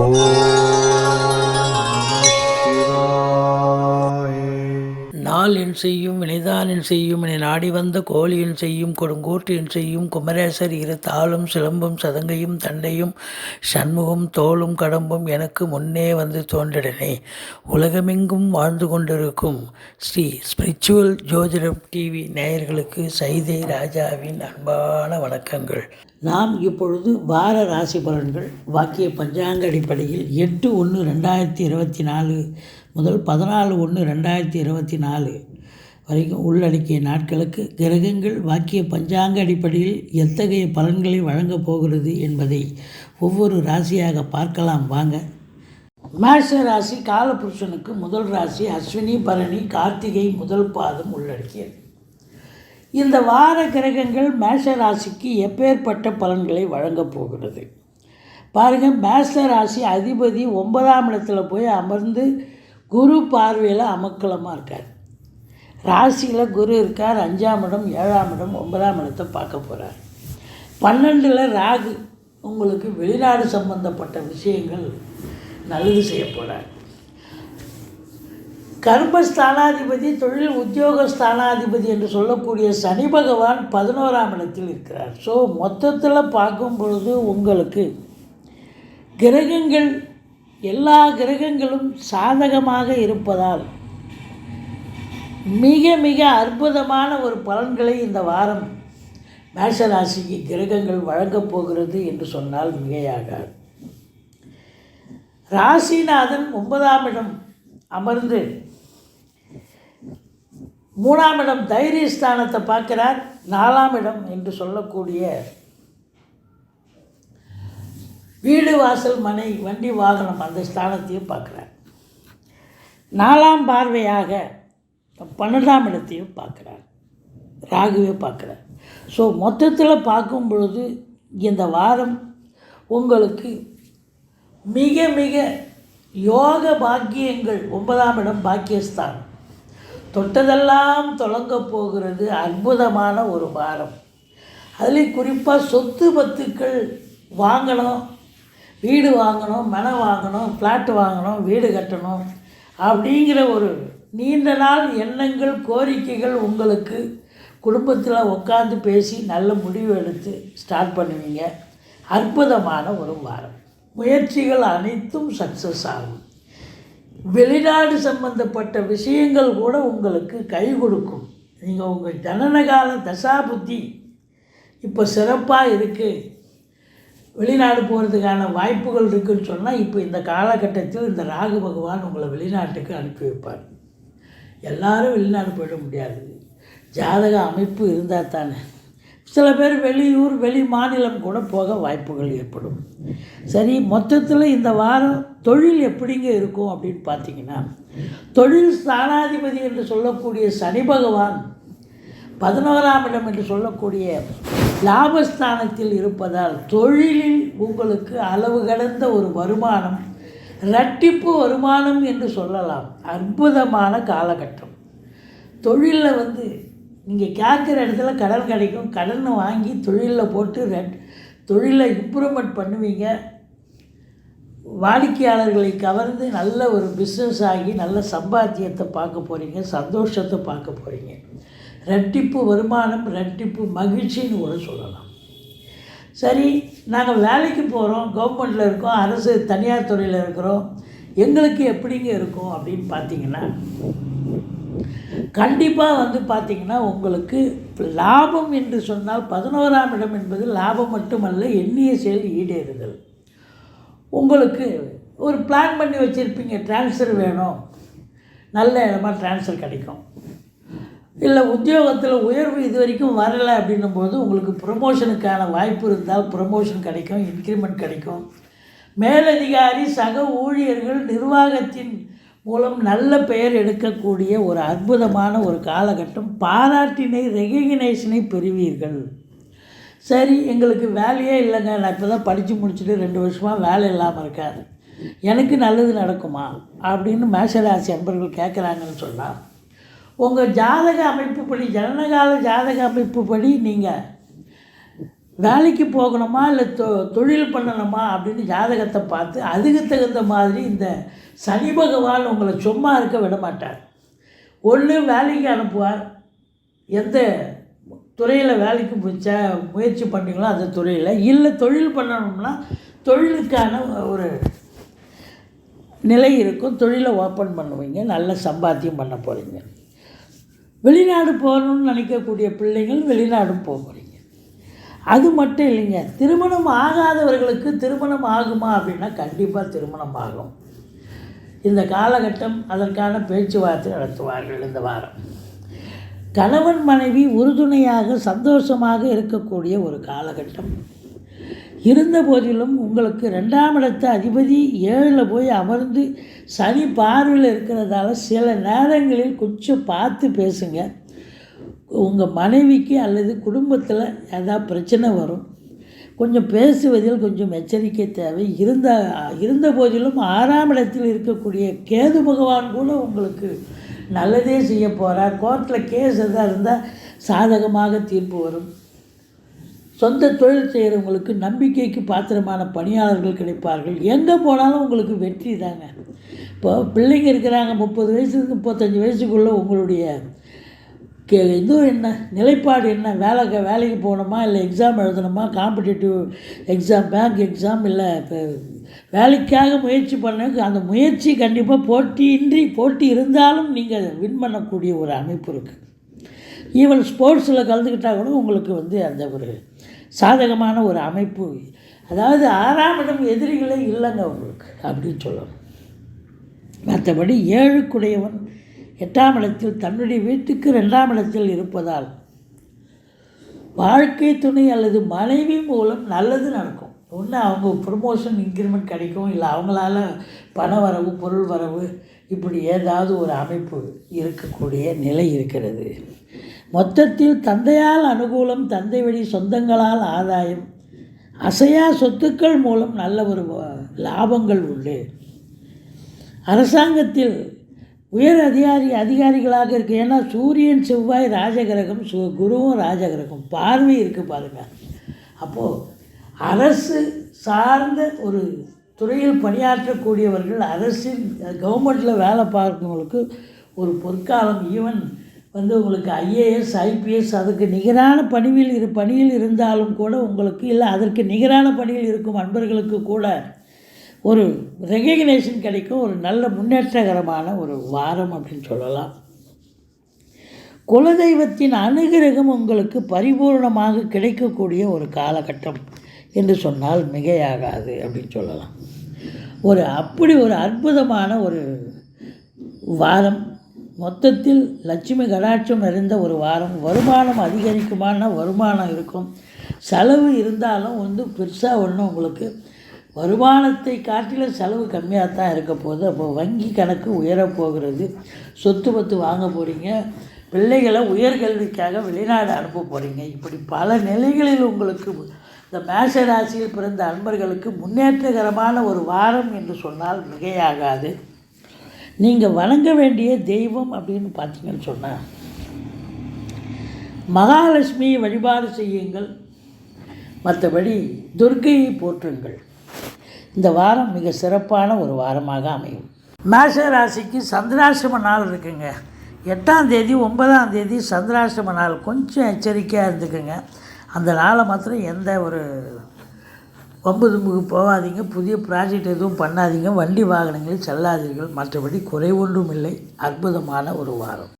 Oh. நாள் என் செய்யும் வினைதான் என் செய்யும் என நாடி வந்த கோழி என் செய்யும் கொடுங்கோட்டு என் செய்யும் குமரேசர் இரு தாளும் சிலம்பும் சதங்கையும் தண்டையும் சண்முகம் தோளும் கடம்பும் எனக்கு முன்னே வந்து தோன்றிடனே. உலகமெங்கும் வாழ்ந்து கொண்டிருக்கும் ஸ்ரீ ஸ்பிரிச்சுவல் ஜோதிடம் டிவி நேயர்களுக்கு சைதை ராஜாவின் அன்பான வணக்கங்கள். நாம் இப்பொழுது வார ராசி பலன்கள் வாக்கிய பஞ்சாங்க அடிப்படையில் எட்டு ஒன்று ரெண்டாயிரத்தி இருபத்தி நாலு முதல் பதினாலு ஒன்று ரெண்டாயிரத்தி இருபத்தி நாலு வரைக்கும் உள்ளடக்கிய நாட்களுக்கு கிரகங்கள் வாக்கிய பஞ்சாங்க அடிப்படையில் எத்தகைய பலன்களை வழங்கப் போகிறது என்பதை ஒவ்வொரு ராசியாக பார்க்கலாம். வாங்க. மேஷ ராசி காலபுருஷனுக்கு முதல் ராசி அஸ்வினி பரணி கார்த்திகை முதல் பாதம் உள்ளடக்கியது. இந்த வார கிரகங்கள் மேஷ ராசிக்கு எப்பேற்பட்ட பலன்களை வழங்கப் போகிறது? பாருங்கள் மேஷ ராசி அதிபதி ஒன்பதாம் இடத்துல போய் அமர்ந்து குரு பார்வையில் அமக்கலமாக இருக்கார். ராசியில் குரு இருக்கார். அஞ்சாம் இடம் ஏழாம் இடம் ஒன்பதாம் இடத்தை பார்க்க போகிறார் பன்னெண்டில் ராகு உங்களுக்கு வெளிநாடு சம்பந்தப்பட்ட விஷயங்கள் நல்லது செய்ய போகிறார் கர்மஸ்தானாதிபதி தொழில் உத்தியோக ஸ்தானாதிபதி என்று சொல்லக்கூடிய சனி பகவான் பதினோராம் இடத்தில் இருக்கிறார். ஸோ மொத்தத்தில் பார்க்கும் பொழுது உங்களுக்கு கிரகங்கள் எல்லா கிரகங்களும் சாதகமாக இருப்பதால் மிக மிக அற்புதமான ஒரு பலன்களை இந்த வாரம் மேஷராசிக்கு கிரகங்கள் வழங்கப் போகிறது என்று சொன்னால் மிகையாகாது. ராசிநாதன் ஒன்பதாம் இடம் அமர்ந்து மூணாம் இடம் தைரியஸ்தானத்தை பார்க்கிறார். நாலாம் இடம் என்று சொல்லக்கூடிய வீடு வாசல் மனை வண்டி வாகனம் அந்த ஸ்தானத்தையும் பார்க்குறார். நாலாம் பார்வையாக பன்னெண்டாம் இடத்தையும் பார்க்குறார். ராகுவே பார்க்குறார். ஸோ மொத்தத்தில் பார்க்கும் பொழுது இந்த வாரம் உங்களுக்கு மிக மிக யோக பாக்கியங்கள் ஒன்பதாம் இடம் பாக்கியஸ்தானம். தொட்டதெல்லாம் தொடங்க போகிறது அற்புதமான ஒரு வாரம். அதில் குறிப்பாக சொத்து பத்துக்கள் வாங்கணும். வீடு வாங்கணும் மனை வாங்கணும் ஃப்ளாட்டு வாங்கணும் வீடு கட்டணும் அப்படிங்கிற ஒரு நீண்ட நாள் எண்ணங்கள் கோரிக்கைகள் உங்களுக்கு குடும்பத்தில் உட்காந்து பேசி நல்ல முடிவு எடுத்து ஸ்டார்ட் பண்ணுவீங்க. அற்புதமான ஒரு வாரம். முயற்சிகள் அனைத்தும் சக்ஸஸ் ஆகும். வெளிநாடு சம்பந்தப்பட்ட விஷயங்கள் கூட உங்களுக்கு கை கொடுக்கும். நீங்கள் உங்கள் ஜனனகால தசாபுத்தி இப்போ சிறப்பாக இருக்குது வெளிநாடு போகிறதுக்கான வாய்ப்புகள் இருக்குன்னு சொன்னால் இப்போ இந்த காலகட்டத்தில் இந்த ராகு பகவான் உங்களை வெளிநாட்டுக்கு அனுப்பி வைப்பார். எல்லாரும் வெளிநாடு போயிட முடியாது. ஜாதக அமைப்பு இருந்தால் தானே. சில பேர் வெளியூர் வெளி மாநிலம் கூட போக வாய்ப்புகள் ஏற்படும். சரி மொத்தத்தில் இந்த வாரம் தொழில் எப்படிங்க இருக்கும் அப்படின்னு பார்த்தீங்கன்னா தொழில் ஸ்தானாதிபதி என்று சொல்லக்கூடிய சனி பகவான் பதினோராம் இடம் என்று சொல்லக்கூடிய லாபஸ்தானத்தில் இருப்பதால் தொழிலில் உங்களுக்கு அளவு கடந்த ஒரு வருமானம் ரட்டிப்பு வருமானம் என்று சொல்லலாம். அற்புதமான காலகட்டம். தொழிலில் வந்து நீங்கள் கேட்குற இடத்துல கடன் கிடைக்கும். கடன் வாங்கி தொழிலில் போட்டு ரெட் தொழிலை இம்ப்ரூவ்மெண்ட் பண்ணுவீங்க. வாடிக்கையாளர்களை கவர்ந்து நல்ல ஒரு பிஸ்னஸ் ஆகி நல்ல சம்பாத்தியத்தை பார்க்க போகிறீங்க சந்தோஷத்தை பார்க்க போகிறீங்க ரெட்டிப்பு வருமானம் ரெட்டிப்பு மகிழ்ச்சின்னு கூட சொல்லலாம். சரி நாங்கள் வேலைக்கு போகிறோம் கவர்மெண்ட்டில் இருக்கோம் அரசு தனியார் துறையில் இருக்கிறோம் எங்களுக்கு எப்படிங்க இருக்கும் அப்படின்னு பார்த்தீங்கன்னா கண்டிப்பாக வந்து பார்த்திங்கன்னா உங்களுக்கு லாபம் என்று சொன்னால் பதினோராம் இடம் என்பது லாபம் மட்டுமல்ல எண்ணிய செயல் ஈடேறுதல். உங்களுக்கு ஒரு பிளான் பண்ணி வச்சுருப்பீங்க ட்ரான்ஸ்ஃபர் வேணும். நல்ல இடமா ட்ரான்ஸ்ஃபர் கிடைக்கும். இல்லை உத்தியோகத்தில் உயர்வு இது வரைக்கும் வரலை அப்படின்னும் போது உங்களுக்கு ப்ரொமோஷனுக்கான வாய்ப்பு இருந்தால் ப்ரொமோஷன் கிடைக்கும் இன்க்ரிமெண்ட் கிடைக்கும். மேலதிகாரி சக ஊழியர்கள் நிர்வாகத்தின் மூலம் நல்ல பெயர் எடுக்கக்கூடிய ஒரு அற்புதமான ஒரு காலகட்டம். பாராட்டினை ரெகக்னைஷனை பெறுவீர்கள். சரி எங்களுக்கு வேலையே இல்லைங்க. நான் இப்போ தான் படித்து முடிச்சுட்டு ரெண்டு வருஷமாக வேலை இல்லாமல் இருக்காது எனக்கு நல்லது நடக்குமா? அப்படின்னு மேஷராசி அன்பர்கள் கேட்குறாங்கன்னு சொன்னால் உங்கள் ஜாதக அமைப்புப்படி ஜனனகால ஜாதக அமைப்புப்படி நீங்கள் வேலைக்கு போகணுமா இல்லை தொ தொழில் பண்ணணுமா அப்படின்னு ஜாதகத்தை பார்த்து அதுக்கு தகுந்த மாதிரி இந்த சனி பகவான் உங்களை சும்மா இருக்க விட மாட்டார். ஒன்று வேலைக்கு அனுப்புவார். எந்த துறையில் வேலைக்கு போச்சா முயற்சி பண்ணீங்களோ அந்த துறையில் இல்லை தொழில் பண்ணணும்னா தொழிலுக்கான ஒரு நிலை இருக்கும். தொழிலை ஓப்பன் பண்ணுவீங்க நல்ல சம்பாத்தியம் பண்ண போகிறீங்க வெளிநாடு போகணும்னு நினைக்கக்கூடிய பிள்ளைகள் வெளிநாடும் போக போகிறீங்க. அது மட்டும் இல்லைங்க. திருமணம் ஆகாதவர்களுக்கு திருமணம் ஆகுமா அப்படின்னா கண்டிப்பாக திருமணம் ஆகும். இந்த காலகட்டம் அதற்கான பேச்சுவார்த்தை நடத்துவார்கள் இந்த வாரம். கணவன் மனைவி உறுதுணையாக சந்தோஷமாக இருக்கக்கூடிய ஒரு காலகட்டம். இருந்த போதிலும் உங்களுக்கு ரெண்டாம் இடத்து அதிபதி ஏழில் போய் அமர்ந்து சனி பார்வையில் இருக்கிறதால சில நேரங்களில் கொஞ்சம் பார்த்து பேசுங்க. உங்கள் மனைவிக்கு அல்லது குடும்பத்தில் ஏதாவது பிரச்சனை வரும். கொஞ்சம் பேசுவதில் கொஞ்சம் எச்சரிக்கை தேவை. இருந்த இருந்த போதிலும் ஆறாம் இடத்தில் இருக்கக்கூடிய கேது பகவான் கூட உங்களுக்கு நல்லதே செய்ய போகிறார் கோர்ட்டில் கேஸ் எதாக இருந்தால் சாதகமாக தீர்ப்பு வரும். சொந்த தொழில் செய்கிறவங்களுக்கு நம்பிக்கைக்கு பாத்திரமான பணியாளர்கள் கிடைப்பார்கள். எங்கே போனாலும் உங்களுக்கு வெற்றி தாங்க. இப்போ பிள்ளைங்க இருக்கிறாங்க முப்பது வயசுலேருந்து முப்பத்தஞ்சு வயசுக்குள்ளே உங்களுடைய கே இது என்ன நிலைப்பாடு என்ன? வேலை வேலைக்கு போகணுமா? இல்லை எக்ஸாம் எழுதணுமா? காம்படிட்டிவ் எக்ஸாம் பேங்க் எக்ஸாம் இல்லை இப்போ வேலைக்காக முயற்சி பண்ண அந்த முயற்சி கண்டிப்பாக போட்டியின்றி போட்டி இருந்தாலும் நீங்கள் வின் பண்ணக்கூடிய ஒரு அமைப்பு இருக்குது ஈவன் ஸ்போர்ட்ஸில் கலந்துக்கிட்டால் கூட உங்களுக்கு வந்து அந்த ஒரு சாதகமான ஒரு அமைப்பு. அதாவது ஆறாம் இடம் எதிரிகளே இல்லைங்க அவங்களுக்கு அப்படின்னு சொல்லணும். மற்றபடி ஏழுக்குடையவன் எட்டாம் இடத்தில் தன்னுடைய வீட்டுக்கு ரெண்டாம் இடத்தில் இருப்பதால் வாழ்க்கை துணை அல்லது மனைவி மூலம் நல்லது நடக்கும். ஒன்று அவங்க ப்ரொமோஷன் இன்க்ரிமெண்ட் கிடைக்கும். இல்லை அவங்களால பண வரவு பொருள் வரவு இப்படி ஏதாவது ஒரு அமைப்பு இருக்கக்கூடிய நிலை இருக்கிறது. மொத்தத்தில் தந்தையால் அனுகூலம் தந்தை வழி சொந்தங்களால் ஆதாயம். அசையா சொத்துக்கள் மூலம் நல்ல ஒரு லாபங்கள் உண்டு. அரசாங்கத்தில் உயர் அதிகாரி அதிகாரிகளாக இருக்கு. ஏன்னா சூரியன் செவ்வாய் ராஜகிரகம் சு குருவும் ராஜகிரகம். பார்வை இருக்குது பாருங்கள் அப்போது அரசு சார்ந்த ஒரு துறையில் பணியாற்றக்கூடியவர்கள் அரசின் கவர்மெண்ட்டில் வேலை பார்க்கறவங்களுக்கு ஒரு பொற்காலம் ஈவன் வந்து உங்களுக்கு ஐஏஎஸ் ஐபிஎஸ் அதுக்கு நிகரான பணியில் இரு பணியில் இருந்தாலும் கூட உங்களுக்கு இல்லை அதற்கு நிகரான பணியில் இருக்கும் அன்பர்களுக்கு கூட ஒரு ரெகக்னேஷன் கிடைக்கும் ஒரு நல்ல முன்னேற்றகரமான ஒரு வாரம் அப்படின்னு சொல்லலாம். குலதெய்வத்தின் அனுகிரகம் உங்களுக்கு பரிபூர்ணமாக கிடைக்கக்கூடிய ஒரு காலகட்டம் என்று சொன்னால் மிகையாகாது அப்படின்னு சொல்லலாம். ஒரு அப்படி ஒரு அற்புதமான ஒரு வாரம் மொத்தத்தில் லட்சுமி கடாட்சம் நிறைந்த ஒரு வாரம். வருமானம் அதிகரிக்குமான வருமானம் இருக்கும். செலவு இருந்தாலும் வந்து பெருசாக ஒன்று உங்களுக்கு வருமானத்தை காட்டிலும் செலவு கம்மியாக தான் இருக்க போகுது. அப்போ வங்கி கணக்கு உயரப்போகிறது சொத்து பத்து வாங்க போகிறீங்க பிள்ளைகளை உயர்கல்விக்காக வெளிநாடு அனுப்ப போகிறீங்க இப்படி பல நிலைகளில் உங்களுக்கு இந்த மேஷ ராசியில் பிறந்த அன்பர்களுக்கு முன்னேற்றகரமான ஒரு வாரம் என்று சொன்னால் மிகையாகாது. நீங்கள் வணங்க வேண்டிய தெய்வம் அப்படின்னு பார்த்தீங்கன்னு சொன்னால் மகாலட்சுமியை வழிபாடு செய்யுங்கள். மற்றபடி துர்க்கையை போற்றுங்கள். இந்த வாரம் மிக சிறப்பான ஒரு வாரமாக அமையும். மேஷ ராசிக்கு சந்திராசிரம நாள் இருக்குங்க. எட்டாம் தேதி ஒன்பதாம் தேதி சந்திராசிரம நாள். கொஞ்சம் எச்சரிக்கையாக இருந்துக்குங்க. அந்த நாளை மாத்திரம் எந்த ஒரு வம்பு தும்புக்கு போகாதீங்க. புதிய ப்ராஜெக்ட் எதுவும் பண்ணாதீங்க. வண்டி வாகனங்களில் செல்லாதீர்கள். மற்றபடி குறை ஒன்றும் இல்லை அற்புதமான ஒரு வாரம்.